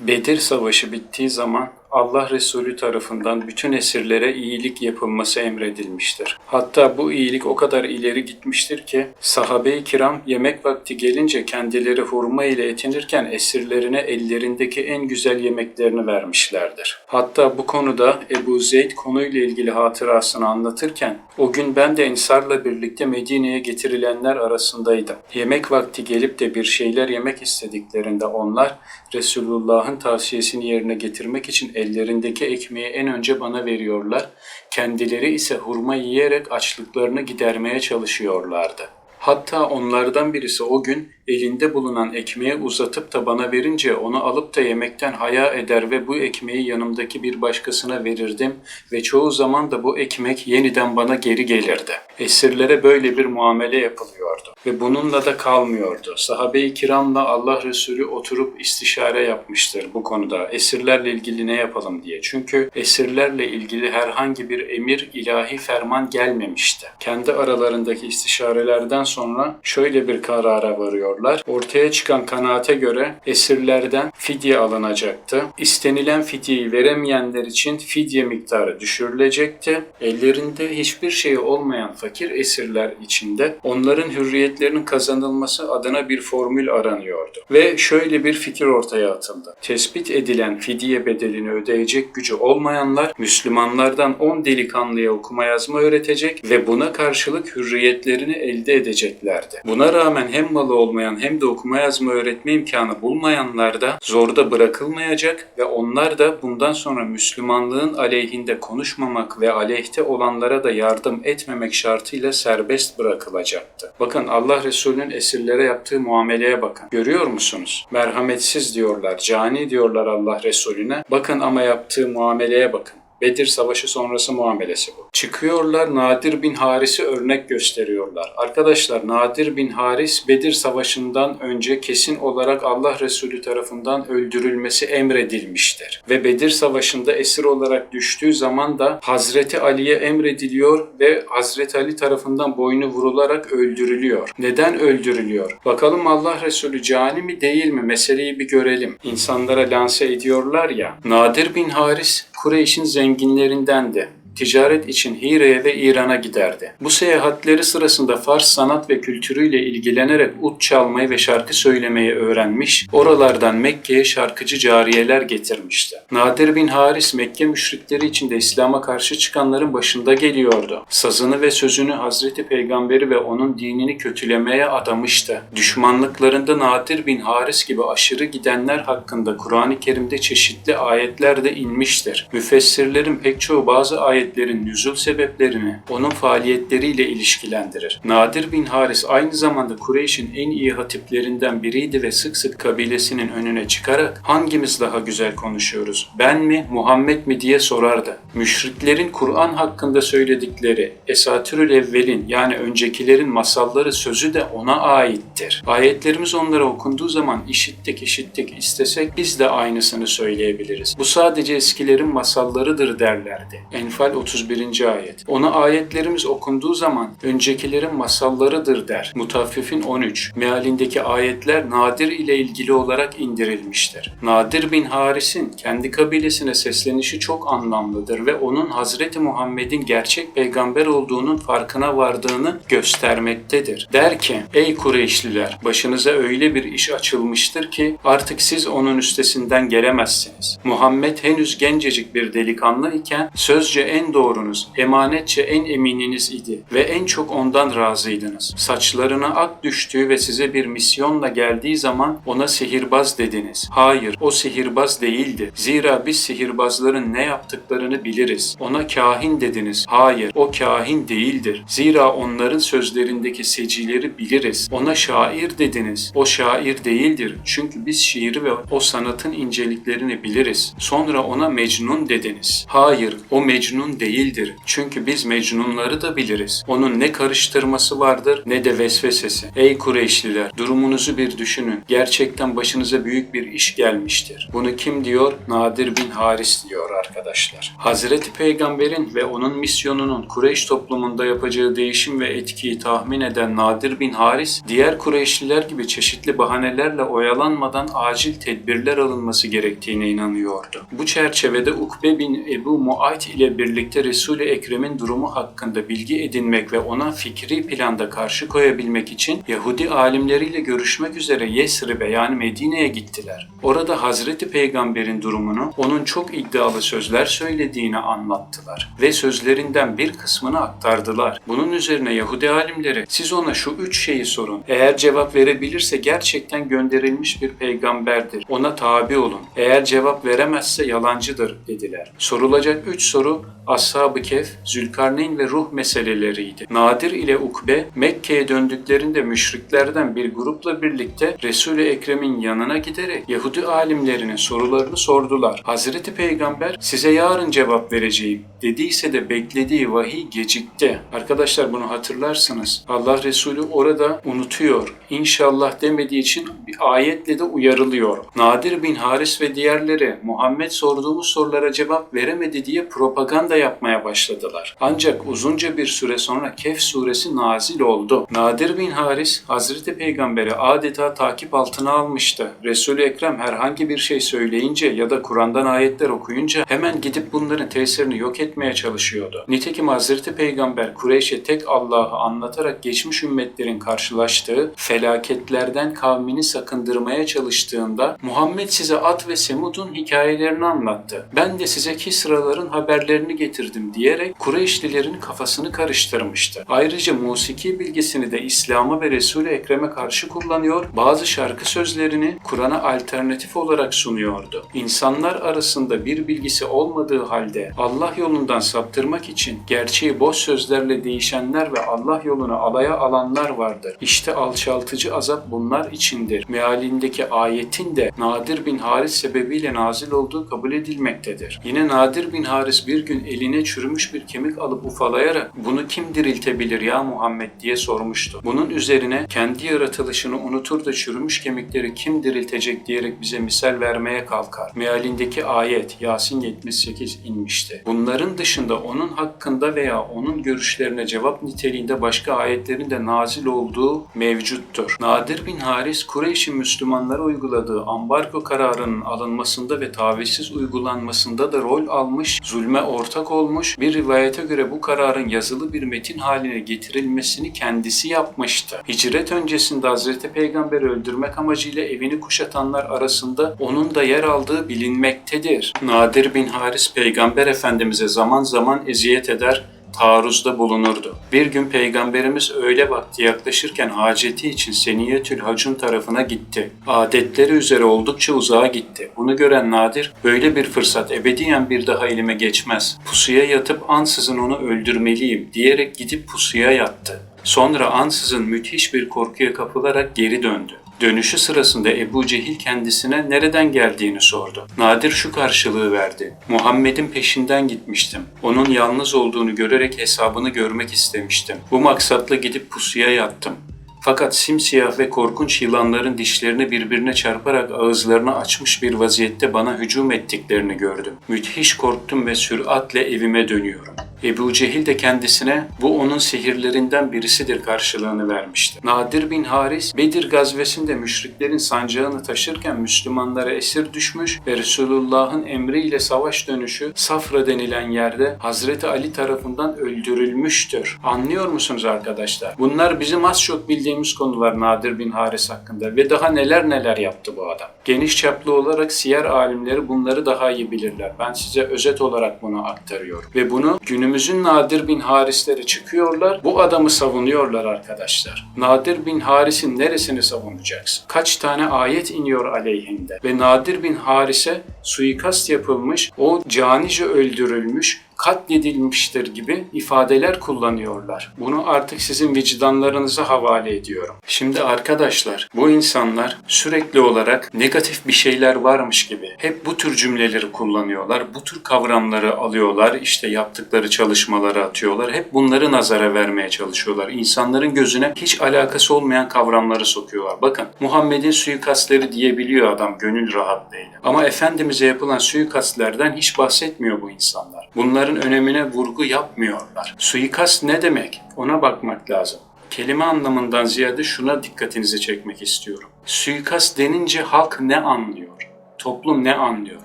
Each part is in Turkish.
Bedir Savaşı bittiği zaman Allah Resulü tarafından bütün esirlere iyilik yapılması emredilmiştir. Hatta bu iyilik o kadar ileri gitmiştir ki sahabe-i kiram yemek vakti gelince kendileri hurma ile yetinirken esirlerine ellerindeki en güzel yemeklerini vermişlerdir. Hatta bu konuda Ebu Zeyd konuyla ilgili hatırasını anlatırken o gün ben de Ensar'la birlikte Medine'ye getirilenler arasındaydım. Yemek vakti gelip de bir şeyler yemek istediklerinde onlar Resulullah'ın tavsiyesini yerine getirmek için ellerindeki ekmeği en önce bana veriyorlar. Kendileri ise hurma yiyerek açlıklarını gidermeye çalışıyorlardı. Hatta onlardan birisi o gün elinde bulunan ekmeği uzatıp da bana verince onu alıp da yemekten haya eder ve bu ekmeği yanımdaki bir başkasına verirdim ve çoğu zaman da bu ekmek yeniden bana geri gelirdi. Esirlere böyle bir muamele yapılıyordu ve bununla da kalmıyordu. Sahabe-i kiramla Allah Resulü oturup istişare yapmıştır bu konuda. Esirlerle ilgili ne yapalım diye. Çünkü esirlerle ilgili herhangi bir emir, ilahi ferman gelmemişti. Kendi aralarındaki istişarelerden sonra şöyle bir karara varıyorlar. Ortaya çıkan kanaate göre esirlerden fidye alınacaktı. İstenilen fidyeyi veremeyenler için fidye miktarı düşürülecekti. Ellerinde hiçbir şey olmayan fakir esirler içinde onların hürriyetlerinin kazanılması adına bir formül aranıyordu. Ve şöyle bir fikir ortaya atıldı. Tespit edilen fidye bedelini ödeyecek gücü olmayanlar Müslümanlardan 10 delikanlıya okuma yazma öğretecek ve buna karşılık hürriyetlerini elde edeceklerdi. Buna rağmen hem malı olmayan hem de okuma yazma öğretme imkanı bulmayanlar da zorda bırakılmayacak ve onlar da bundan sonra Müslümanlığın aleyhinde konuşmamak ve aleyhte olanlara da yardım etmemek şartıyla serbest bırakılacaktı. Bakın Allah Resulü'nün esirlere yaptığı muameleye bakın. Görüyor musunuz? Merhametsiz diyorlar, cani diyorlar Allah Resulüne. Bakın ama yaptığı muameleye bakın. Bedir Savaşı sonrası muamelesi bu. Çıkıyorlar Nadir bin Haris'i örnek gösteriyorlar. Arkadaşlar Nadir bin Haris Bedir Savaşı'ndan önce kesin olarak Allah Resulü tarafından öldürülmesi emredilmiştir. Ve Bedir Savaşı'nda esir olarak düştüğü zaman da Hazreti Ali'ye emrediliyor ve Hazreti Ali tarafından boynu vurularak öldürülüyor. Neden öldürülüyor? Bakalım Allah Resulü cani mi değil mi? Meseleyi bir görelim. İnsanlara lanse ediyorlar ya. Nadir bin Haris Kureyş'in zenginlerindendi ticaret için Hire'ye ve İran'a giderdi. Bu seyahatleri sırasında Fars sanat ve kültürüyle ilgilenerek ut çalmayı ve şarkı söylemeyi öğrenmiş, oralardan Mekke'ye şarkıcı cariyeler getirmişti. Nadir bin Haris Mekke müşrikleri içinde İslam'a karşı çıkanların başında geliyordu. Sazını ve sözünü Hazreti Peygamberi ve onun dinini kötülemeye adamıştı. Düşmanlıklarında Nadir bin Haris gibi aşırı gidenler hakkında Kur'an-ı Kerim'de çeşitli ayetler de inmiştir. Müfessirlerin pek çoğu bazı ayet ayetlerin nüzul sebeplerini onun faaliyetleriyle ilişkilendirir. Nadir bin Haris aynı zamanda Kureyş'in en iyi hatiplerinden biriydi ve sık sık kabilesinin önüne çıkarak hangimiz daha güzel konuşuyoruz, ben mi, Muhammed mi diye sorardı. Müşriklerin Kur'an hakkında söyledikleri Esatürül Evvelin yani öncekilerin masalları sözü de ona aittir. Ayetlerimiz onlara okunduğu zaman işittik işittik istesek biz de aynısını söyleyebiliriz. Bu sadece eskilerin masallarıdır derlerdi. Enfal 31. ayet. Ona ayetlerimiz okunduğu zaman öncekilerin masallarıdır der. Mutaffifin 13. Mealindeki ayetler Nadir ile ilgili olarak indirilmiştir. Nadir bin Haris'in kendi kabilesine seslenişi çok anlamlıdır ve onun Hazreti Muhammed'in gerçek peygamber olduğunun farkına vardığını göstermektedir. Der ki, ey Kureyşliler başınıza öyle bir iş açılmıştır ki artık siz onun üstesinden gelemezsiniz. Muhammed henüz gencecik bir delikanlı iken sözce en doğrunuz, emanetçe en emininiz idi ve en çok ondan razıydınız. Saçlarına ak düştüğü ve size bir misyonla geldiği zaman ona sihirbaz dediniz. Hayır, o sihirbaz değildi. Zira biz sihirbazların ne yaptıklarını biliriz. Ona kahin dediniz. Hayır, o kahin değildir. Zira onların sözlerindeki secileri biliriz. Ona şair dediniz. O şair değildir. Çünkü biz şiiri ve o sanatın inceliklerini biliriz. Sonra ona mecnun dediniz. Hayır, o mecnun mecnun değildir. Çünkü biz mecnunları da biliriz. Onun ne karıştırması vardır ne de vesvesesi. Ey Kureyşliler durumunuzu bir düşünün. Gerçekten başınıza büyük bir iş gelmiştir. Bunu kim diyor? Nadir bin Haris diyor arkadaşlar. Hazreti Peygamber'in ve onun misyonunun Kureyş toplumunda yapacağı değişim ve etkiyi tahmin eden Nadir bin Haris, diğer Kureyşliler gibi çeşitli bahanelerle oyalanmadan acil tedbirler alınması gerektiğine inanıyordu. Bu çerçevede Ukbe bin Ebu Muayt ile birlikte Resul-i Ekrem'in durumu hakkında bilgi edinmek ve ona fikri planda karşı koyabilmek için Yahudi alimleriyle görüşmek üzere Yesrib'e yani Medine'ye gittiler. Orada Hazreti Peygamber'in durumunu, onun çok iddialı sözler söylediğini anlattılar ve sözlerinden bir kısmını aktardılar. Bunun üzerine Yahudi alimleri siz ona şu üç şeyi sorun. Eğer cevap verebilirse gerçekten gönderilmiş bir peygamberdir. Ona tabi olun. Eğer cevap veremezse yalancıdır dediler. Sorulacak üç soru Ashab-ı Kehf, Zülkarneyn ve ruh meseleleriydi. Nadir ile Ukbe Mekke'ye döndüklerinde müşriklerden bir grupla birlikte Resul-i Ekrem'in yanına giderek Yahudi alimlerinin sorularını sordular. Hazreti Peygamber size yarın cevap vereceğim dediyse de beklediği vahiy gecikti. Arkadaşlar bunu hatırlarsınız. Allah Resulü orada unutuyor. İnşallah demediği için bir ayetle de uyarılıyor. Nadir bin Haris ve diğerleri Muhammed sorduğumuz sorulara cevap veremedi diye propaganda yapmaya başladılar. Ancak uzunca bir süre sonra Kehf suresi nazil oldu. Nadir bin Haris Hazreti Peygamber'i adeta takip altına almıştı. Resul-i Ekrem herhangi bir şey söyleyince ya da Kur'an'dan ayetler okuyunca hemen gidip bunların tesirini yok etmeye çalışıyordu. Nitekim Hazreti Peygamber Kureyş'e tek Allah'ı anlatarak geçmiş ümmetlerin karşılaştığı felaketlerden kavmini sakındırmaya çalıştığında Muhammed size Ad ve Semud'un hikayelerini anlattı. Ben de size Kisraların haberlerini getirdim diyerek Kureyşlilerin kafasını karıştırmıştı. Ayrıca musiki bilgisini de İslam'a ve Resul-i Ekrem'e karşı kullanıyor, bazı şarkı sözlerini Kur'an'a alternatif olarak sunuyordu. İnsanlar arasında bir bilgisi olmadığı halde Allah yolundan saptırmak için gerçeği boş sözlerle değişenler ve Allah yolunu alaya alanlar vardır. İşte alçaltıcı azap bunlar içindir. Mealindeki ayetin de Nadir bin Haris sebebiyle nazil olduğu kabul edilmektedir. Yine Nadir bin Haris bir gün eline çürümüş bir kemik alıp ufalayarak bunu kim diriltebilir ya Muhammed diye sormuştu. Bunun üzerine kendi yaratılışını unutur da çürümüş kemikleri kim diriltecek diyerek bize misal vermeye kalkar. Mealindeki ayet Yasin 78 inmişti. Bunların dışında onun hakkında veya onun görüşlerine cevap niteliğinde başka ayetlerin de nazil olduğu mevcuttur. Nadir bin Haris, Kureyş'in Müslümanlara uyguladığı ambargo kararının alınmasında ve tavizsiz uygulanmasında da rol almış, zulme ortak olmuş, bir rivayete göre bu kararın yazılı bir metin haline getirilmesini kendisi yapmıştı. Hicret öncesinde Hazreti Peygamber'i öldürmek amacıyla evini kuşatanlar arasında onun da yer aldığı bilinmektedir. Nadir bin Haris Peygamber Efendimiz'e zaman zaman eziyet eder, taarruzda bulunurdu. Bir gün Peygamberimiz öğle vakti yaklaşırken haceti için Seniyetül Hacun tarafına gitti. Adetleri üzere oldukça uzağa gitti. Bunu gören Nadir, böyle bir fırsat ebediyen bir daha elime geçmez. Pusuya yatıp ansızın onu öldürmeliyim diyerek gidip pusuya yattı. Sonra ansızın müthiş bir korkuya kapılarak geri döndü. Dönüşü sırasında Ebu Cehil kendisine nereden geldiğini sordu. Nadir şu karşılığı verdi. Muhammed'in peşinden gitmiştim. Onun yalnız olduğunu görerek hesabını görmek istemiştim. Bu maksatla gidip pusuya yattım. Fakat simsiyah ve korkunç yılanların dişlerini birbirine çarparak ağızlarını açmış bir vaziyette bana hücum ettiklerini gördüm. Müthiş korktum ve süratle evime dönüyorum. Ebu Cehil de kendisine bu onun sihirlerinden birisidir karşılığını vermişti. Nadir bin Haris, Bedir gazvesinde müşriklerin sancağını taşırken Müslümanlara esir düşmüş ve Resulullah'ın emriyle savaş dönüşü Safra denilen yerde Hazreti Ali tarafından öldürülmüştür. Anlıyor musunuz arkadaşlar? Bunlar bizim az çok bildiğimiz konular Nadir bin Haris hakkında ve daha neler neler yaptı bu adam. Geniş çaplı olarak siyer alimleri bunları daha iyi bilirler. Ben size özet olarak bunu aktarıyorum. Ve bunu günümüzün Nadir bin Harisleri çıkıyorlar. Bu adamı savunuyorlar arkadaşlar. Nadir bin Haris'in neresini savunacaksın? Kaç tane ayet iniyor aleyhinde? Ve Nadir bin Haris'e suikast yapılmış, o canice öldürülmüş, katledilmiştir gibi ifadeler kullanıyorlar. Bunu artık sizin vicdanlarınıza havale ediyorum. Şimdi arkadaşlar bu insanlar sürekli olarak negatif bir şeyler varmış gibi hep bu tür cümleleri kullanıyorlar. Bu tür kavramları alıyorlar. işte yaptıkları çalışmaları atıyorlar. Hep bunları nazara vermeye çalışıyorlar. İnsanların gözüne hiç alakası olmayan kavramları sokuyorlar. Bakın Muhammed'in suikastleri diyebiliyor adam gönül rahatlığıyla. Ama Efendimiz'e yapılan suikastlerden hiç bahsetmiyor bu insanlar. Bunların önemine vurgu yapmıyorlar. Suikast ne demek? Ona bakmak lazım. Kelime anlamından ziyade şuna dikkatinizi çekmek istiyorum. Suikast denince halk ne anlıyor? Toplum ne anlıyor?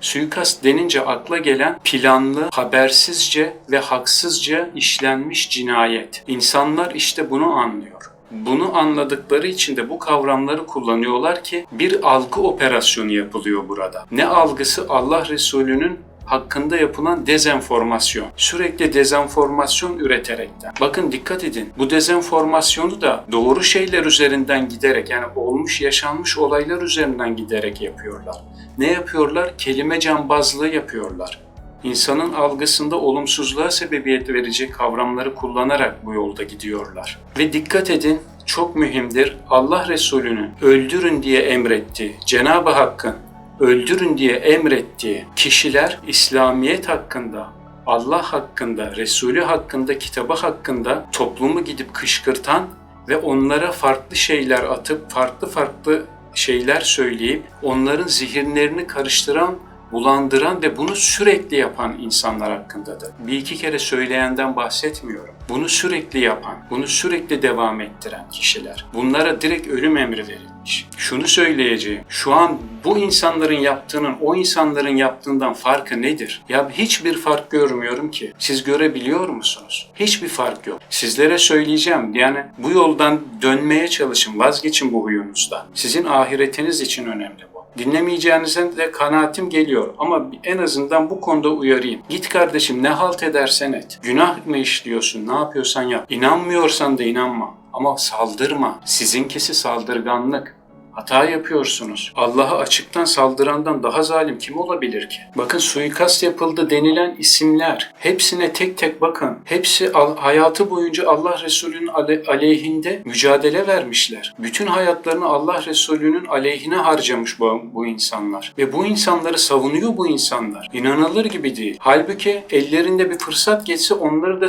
Suikast denince akla gelen planlı, habersizce ve haksızca işlenmiş cinayet. İnsanlar işte bunu anlıyor. Bunu anladıkları için de bu kavramları kullanıyorlar ki bir algı operasyonu yapılıyor burada. Ne algısı? Allah Resulü'nün hakkında yapılan dezenformasyon. Sürekli dezenformasyon üreterekten. Bakın dikkat edin. Bu dezenformasyonu da doğru şeyler üzerinden giderek yani olmuş yaşanmış olaylar üzerinden giderek yapıyorlar. Ne yapıyorlar? Kelime cambazlığı yapıyorlar. İnsanın algısında olumsuzluğa sebebiyet verecek kavramları kullanarak bu yolda gidiyorlar. Ve dikkat edin çok mühimdir. Allah Resulü'nü öldürün diye emretti. Cenab-ı Hakk'ın öldürün diye emrettiği kişiler İslamiyet hakkında, Allah hakkında, Resulü hakkında, kitabı hakkında toplumu gidip kışkırtan ve onlara farklı şeyler atıp farklı farklı şeyler söyleyip onların zihinlerini karıştıran bulandıran ve bunu sürekli yapan insanlar hakkındadır. Bir iki kere söyleyenden bahsetmiyorum. Bunu sürekli yapan, bunu sürekli devam ettiren kişiler. Bunlara direkt ölüm emri verilmiş. Şunu söyleyeceğim. Şu an bu insanların yaptığının o insanların yaptığından farkı nedir? Ya hiçbir fark görmüyorum ki. Siz görebiliyor musunuz? Hiçbir fark yok. Sizlere söyleyeceğim. Yani bu yoldan dönmeye çalışın. Vazgeçin bu huyunuzdan. Sizin ahiretiniz için önemli bu. Dinlemeyeceğinizden de kanaatim geliyor ama en azından bu konuda uyarayım. Git kardeşim ne halt edersen et. Günah mı işliyorsun, ne yapıyorsan yap. İnanmıyorsan da inanma ama saldırma. Sizinkisi saldırganlık. Hata yapıyorsunuz. Allah'a açıktan saldırandan daha zalim kim olabilir ki? Bakın suikast yapıldı denilen isimler. Hepsine tek tek bakın. Hepsi hayatı boyunca Allah Resulü'nün aleyhinde mücadele vermişler. Bütün hayatlarını Allah Resulü'nün aleyhine harcamış bu, bu insanlar. Ve bu insanları savunuyor bu insanlar. İnanılır gibi değil. Halbuki ellerinde bir fırsat geçse onları da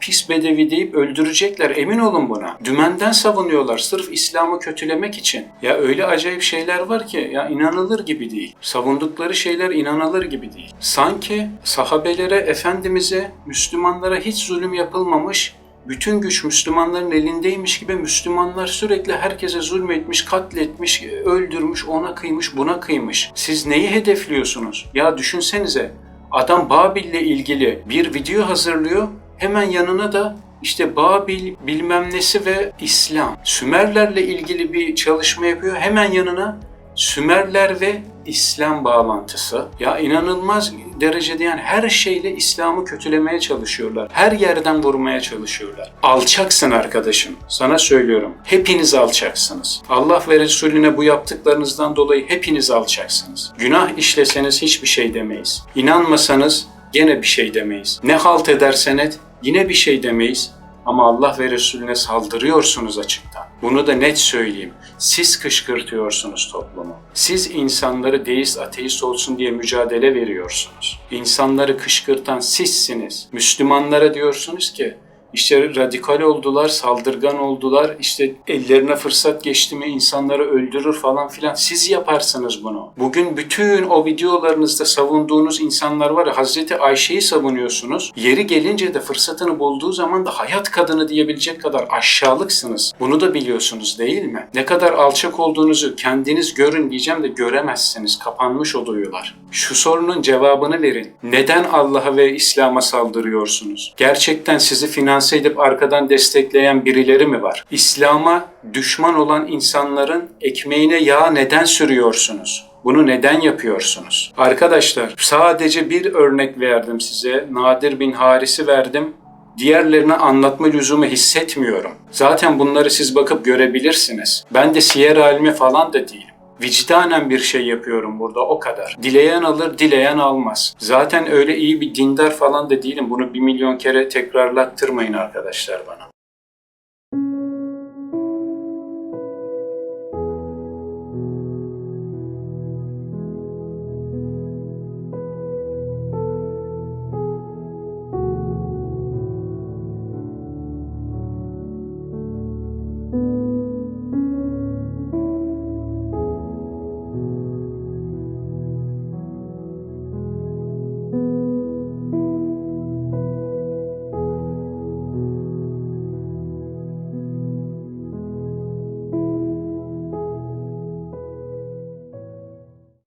pis bedevi deyip öldürecekler. Emin olun buna. Dümenden savunuyorlar sırf İslam'ı kötülemek için. Ya öyle acayip şeyler var ki ya inanılır gibi değil. Savundukları şeyler inanılır gibi değil. Sanki sahabelere, efendimize, Müslümanlara hiç zulüm yapılmamış, bütün güç Müslümanların elindeymiş gibi Müslümanlar sürekli herkese zulmetmiş, katletmiş, öldürmüş, ona kıymış, buna kıymış. Siz neyi hedefliyorsunuz? Ya düşünsenize adam Babil'le ilgili bir video hazırlıyor, hemen yanına da işte Babil bilmem nesi ve İslam. Sümerlerle ilgili bir çalışma yapıyor. Hemen yanına Sümerler ve İslam bağlantısı. Ya inanılmaz derecede yani her şeyle İslam'ı kötülemeye çalışıyorlar. Her yerden vurmaya çalışıyorlar. Alçaksın arkadaşım. Sana söylüyorum. Hepiniz alçaksınız. Allah ve Resulüne bu yaptıklarınızdan dolayı hepiniz alçaksınız. Günah işleseniz hiçbir şey demeyiz. İnanmasanız gene bir şey demeyiz. Ne halt edersen et Yine bir şey demeyiz ama Allah ve Resulüne saldırıyorsunuz açıktan. Bunu da net söyleyeyim. Siz kışkırtıyorsunuz toplumu. Siz insanları deist, ateist olsun diye mücadele veriyorsunuz. İnsanları kışkırtan sizsiniz. Müslümanlara diyorsunuz ki işte radikal oldular, saldırgan oldular, işte ellerine fırsat geçti mi insanları öldürür falan filan. Siz yaparsınız bunu. Bugün bütün o videolarınızda savunduğunuz insanlar var ya Hazreti Ayşe'yi savunuyorsunuz. Yeri gelince de fırsatını bulduğu zaman da hayat kadını diyebilecek kadar aşağılıksınız. Bunu da biliyorsunuz değil mi? Ne kadar alçak olduğunuzu kendiniz görün diyeceğim de göremezsiniz. Kapanmış o duyular. Şu sorunun cevabını verin. Neden Allah'a ve İslam'a saldırıyorsunuz? Gerçekten sizi finans finanse edip arkadan destekleyen birileri mi var? İslam'a düşman olan insanların ekmeğine yağ neden sürüyorsunuz? Bunu neden yapıyorsunuz? Arkadaşlar sadece bir örnek verdim size. Nadir bin Haris'i verdim. Diğerlerini anlatma lüzumu hissetmiyorum. Zaten bunları siz bakıp görebilirsiniz. Ben de siyer alimi falan da değilim. Vicdanen bir şey yapıyorum burada o kadar. Dileyen alır, dileyen almaz. Zaten öyle iyi bir dindar falan da değilim. Bunu bir milyon kere tekrarlattırmayın arkadaşlar bana.